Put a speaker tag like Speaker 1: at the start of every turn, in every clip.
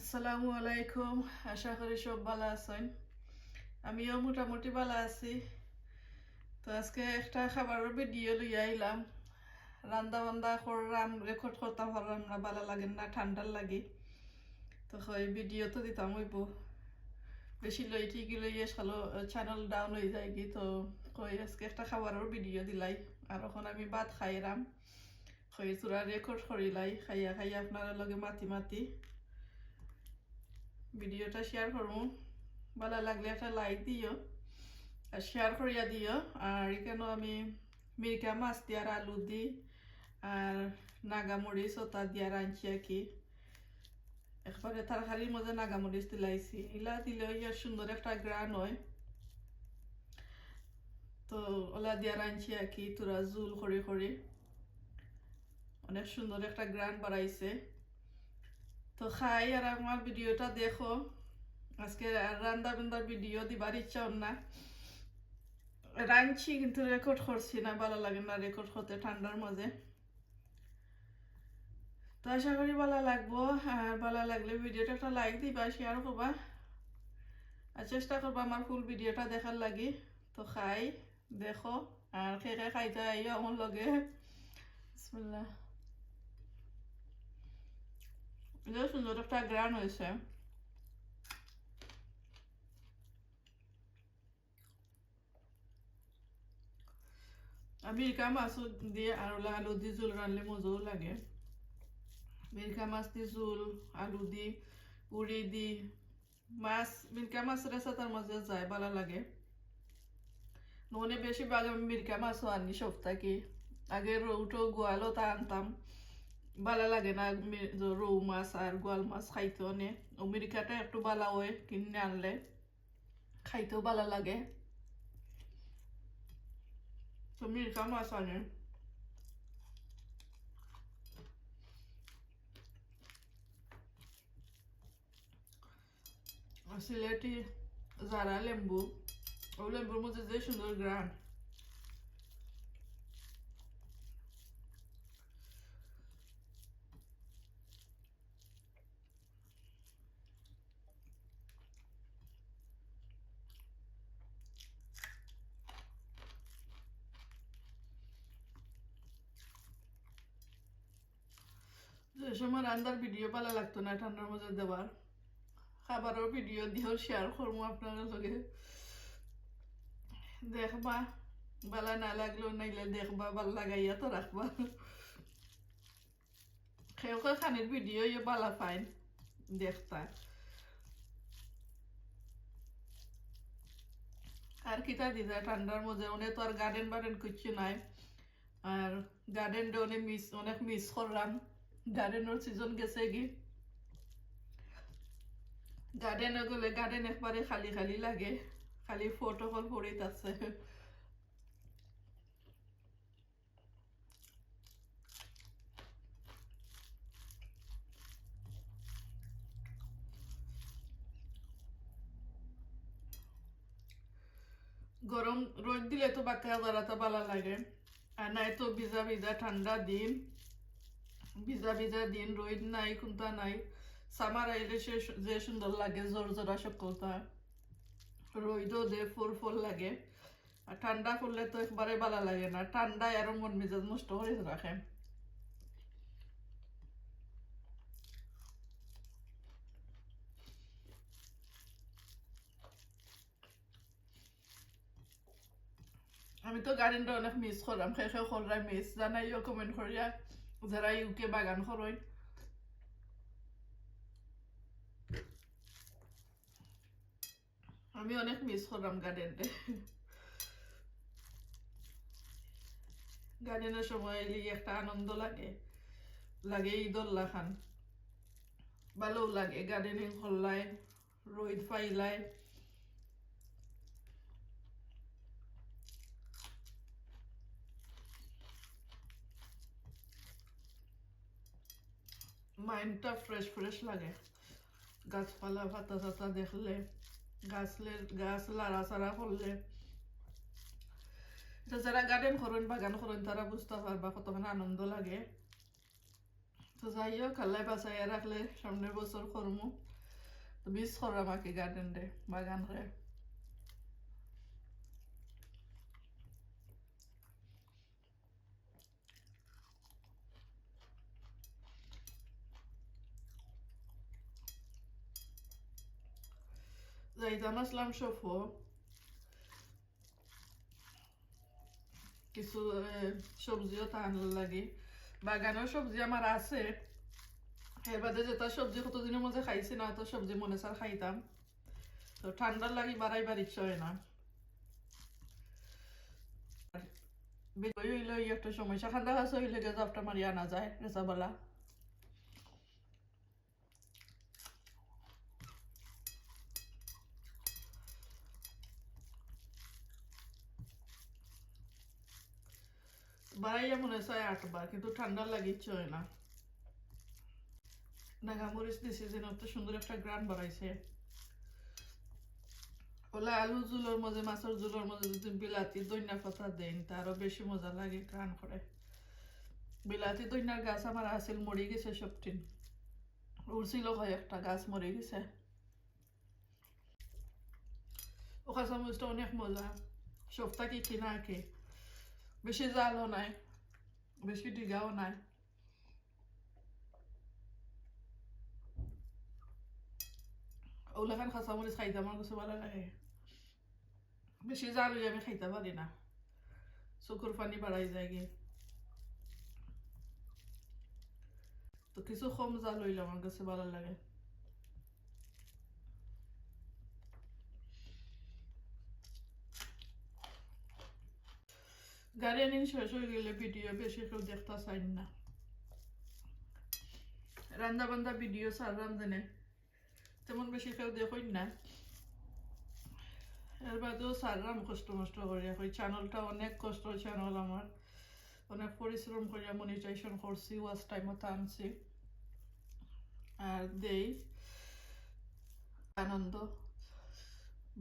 Speaker 1: আসসালামু আলাইকুম, আশা করি সব ভালো আছেন। আমিও মোটামুটি ভালো আছি। তো আজকে একটা খাবারের ভিডিও লইয়া আইলাম। রান্দা বান্দা করলাম রেকর্ড করতাম পারলাম না ভালো লাগে না, ঠান্ডার লাগে। তো হয় ভিডিও তো দিতাম হইব। বেশি লই কি লইয়ে খালো চ্যানেল ডাউন হয়ে যায় কি তো কই আজকে একটা খাবারের ভিডিও দিলাই। আর এখন আমি ভাত খাইরাম। হয় তোরা রেকর্ড করিলাই, খাইয়া খাইয়া আপনারা লগে মাতি মাতি। ভিডিওটা শেয়ার করব। ভালো লাগলে একটা লাইক দিও, আর শেয়ার করিয়া দিও। আর এখানে আমি মিরকা মাছ দিয়ার আলু দি, আর নাগামরিচ ওটা দিয়া রাঁধছি আর কি। একবারে তরকারির মধ্যে নাগামরিচ দিলাইছি। ইলা দিলে ইয়ার সুন্দর একটা গ্রান হয়। তো ওলা দিয়া রাঁধছি আর কি, তোরা জুল করে করে অনেক সুন্দর একটা গ্রান বাড়াইছে। তো খাই আর আমার ভিডিওটা দেখো। আজকে রান্না বান্দার ভিডিও দিবার ইচ্ছা না রাঁধছি কিন্তু রেকর্ড করছি না, ভালো লাগে না রেকর্ড করতে ঠান্ডার মাঝে তো আশা করি ভালো লাগবো, আর ভালো লাগলে ভিডিওটা একটা লাইক দিবা শেয়ার করবা। আর চেষ্টা করবা আমার ফুল ভিডিওটা দেখার লাগি। তো খাই দেখো, আর খেয়ে খাইতে আইও আমার লগে। বিসমিল্লাহ। এটা সুন্দর একটা গ্রান হয়েছে মিরকা মাছও দিয়ে আর আলু দিয়ে জোল রানলে মজাও লাগে মিরকা মাছ দিয়ে জোল আলু দি উড়ি দি মাছ মিরকা মাছ রেসা তার মাঝে যায় ভালো লাগে ননে বেশিরভাগ আমি মিরকা মাছও আনি সপ্তাহে আগে রৌটো গোয়ালও তা আনতাম ভালো লাগে না রৌ মাছ আর গোয়াল মাছ খাইতে অনেক আমেরিকাটা একটু ভালো হয় কিনে আনলে খাইতেও ভালো লাগে তো মিরকা মাছ আনে সিলেটি যারা লেম্বু ও লেম্বুর মধ্যে যে সুন্দর গ্রান যে সময় রান্নার ভিডিও ভালো লাগতো না, ঠান্ডার মধ্যে দেওয়ার। খাবারের ভিডিও দিয়েও শেয়ার করব আপনারা লগে। দেখবা ভালো না লাগলেও নাইলে দেখবা ভালো লাগাইয়া তো রাখবা খেয়ে খানির ভিডিও ইয়ে ভালো পাইন দেখতা আর কিতা দিদা ঠান্ডার মধ্যে অনেক তো আর গার্ডেন বার্ডেন কিছু নাই। আর গার্ডেনটা অনেক মিস অনেক মিস করলাম গার্ডেনের সিজন গেছে কি? গার্ডেনে গেলে গার্ডেন একবারে খালি খালি লাগে। খালি ফটো কল পড়িত আছে গরম রোদ দিলে তো বাচ্চা দাঁড়াতে ভালো লাগে। আর নাই তো ভিজা ভিজা ঠান্ডা দিন। ভিজা ভিজা দিন, রোদ নাই কোনটা নাই। সামার আইলে সে যে সুন্দর লাগে জোর জোরা সকলতা রোদও দে, ফুল ফুল লাগে। আর ঠান্ডা করলে তো একবারে ভালো লাগে না। ঠান্ডায় আরও মন মেজাজ নষ্ট করে রাখে আমি তো গার্ডেনটা অনেক মিস করলাম খেয়ে করলাম মিস জানাইও কমেন্ট করিয়া যারা ইউকে বাগান করেন আমি অনেক মিস করলাম গার্ডেনটা গার্ডেনের সময় এলে একটা আনন্দ লাগে লাগে ঈদুল্লাহ খান ভালো লাগে গার্ডেনিং করলাই রোদ পাইলাই মাইন্ডটা ফ্রেশ ফ্রেশ লাগে। গাছপালা, পাতা টাতা দেখলে, গাছলে, গাছ লাড়াচাড়া করলে যারা গার্ডেন করেন, বাগান করেন, তারা বুঝতে পারবা কতখানি আনন্দ লাগে। তো যাই হোক, আল্লাহ বাঁচাইয়া রাখলে সামনের বছর করমু। তো মিস করাম আর কি গার্ডেন রে, বাগান রে। আসলাম সফো কিছু সবজিও টান লাগে বাগানের সবজি আমার আছে যেটা সবজি কতদিনের মধ্যে খাইছি না তো সবজি মনে চার খাইতাম তো ঠান্ডার লাগি বাড়াই বাড়ি হয় না হইলে একটা সমস্যা ঠান্ডা কাছে হইলে গেজাবটা মারি আনা যায় রেসাবেলা বাড়াইয়া মনে চায় আটবার কিন্তু ঠান্ডার লাগিচ্ছে হয় না। নাগামরিচ দিছে যেন তো সুন্দর একটা গ্রান বাড়াইছে ওলা আলু জুলোর মধ্যে মাছের জুলোর মধ্যে যদি বিলাতি দইনা পাতা দেন তারও বেশি মজা লাগে গ্রান করে। বিলাতি, দইনার গাছ আমার আছিল, মরে গেছে সবটিন। উড়ছিল একটা গাছ, মরে গেছে। ও কাঁচামরিচটা অনেক মজা। কি কিনা আর কি Беше за онай. Беше дига онай. ولكن خاصة مولي خيطة ما نقص ولا لا باش يزعلوا يا من خيطة بدينا سكر فني برای زگی تو کسی خوب مزالوی لمن گسی بالا لگه হয়ে গেলে ভিডিও বেশি কেউ দেখতে রান্না বান্ধা ভিডিও সারলাম জানে তেমন বেশি কেউ দেখই না এর বাদেও সারলাম কষ্ট মষ্ট করিয়া ওই চ্যানেলটা অনেক কষ্ট চ্যানেল আমার অনেক পরিশ্রম করিয়া মনিটাইজেশন করছি ওয়াচ টাইমও আনছি আর দেই আনন্দ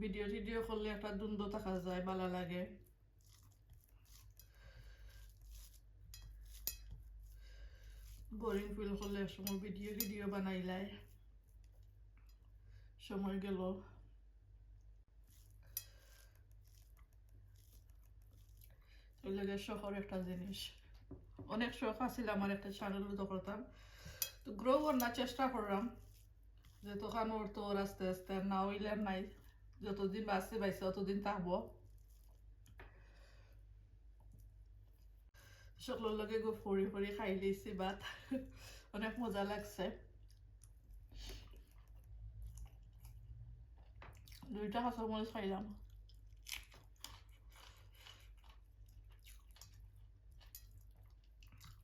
Speaker 1: ভিডিও টিডিও করলে একটা দ্বন্দ্ব থাকা যায় ভালো লাগে বোরিং ফিল করলে সময় ভিডিও ভিডিও বানাইলাই সময় গেল। শখের একটা জিনিস। অনেক শখ আছিল আমার একটা চ্যানেল করতাম তো গ্রো করার চেষ্টা করলাম। যে তখন ওর তো ওর আস্তে আস্তে না হইলে নাই। যতদিন বাঁচতে বাইছে ততদিন থাকব। সকলের লগে গো ফুরি খাই লিছি ভাত অনেক মজা লাগছে। দুইটা কাঁচামরিচ খাইলাম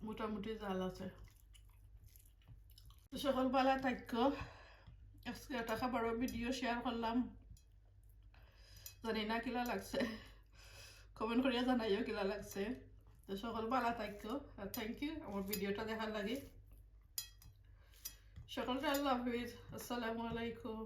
Speaker 1: মোটামুটি জাল আছে। তো সকল ভালো থাকো আজকে একটা খাবারের ভিডিও শেয়ার করলাম জানি না কিলা লাগছে। কমেন্ট করিয়া জানাইও কিলা লাগছে। তো সকল ভালো থাকো আর থ্যাংক ইউ আমার ভিডিওটা দেখার লাগে। সকলকে আল্লাহ হাফিজ, আসসালামু আলাইকুম।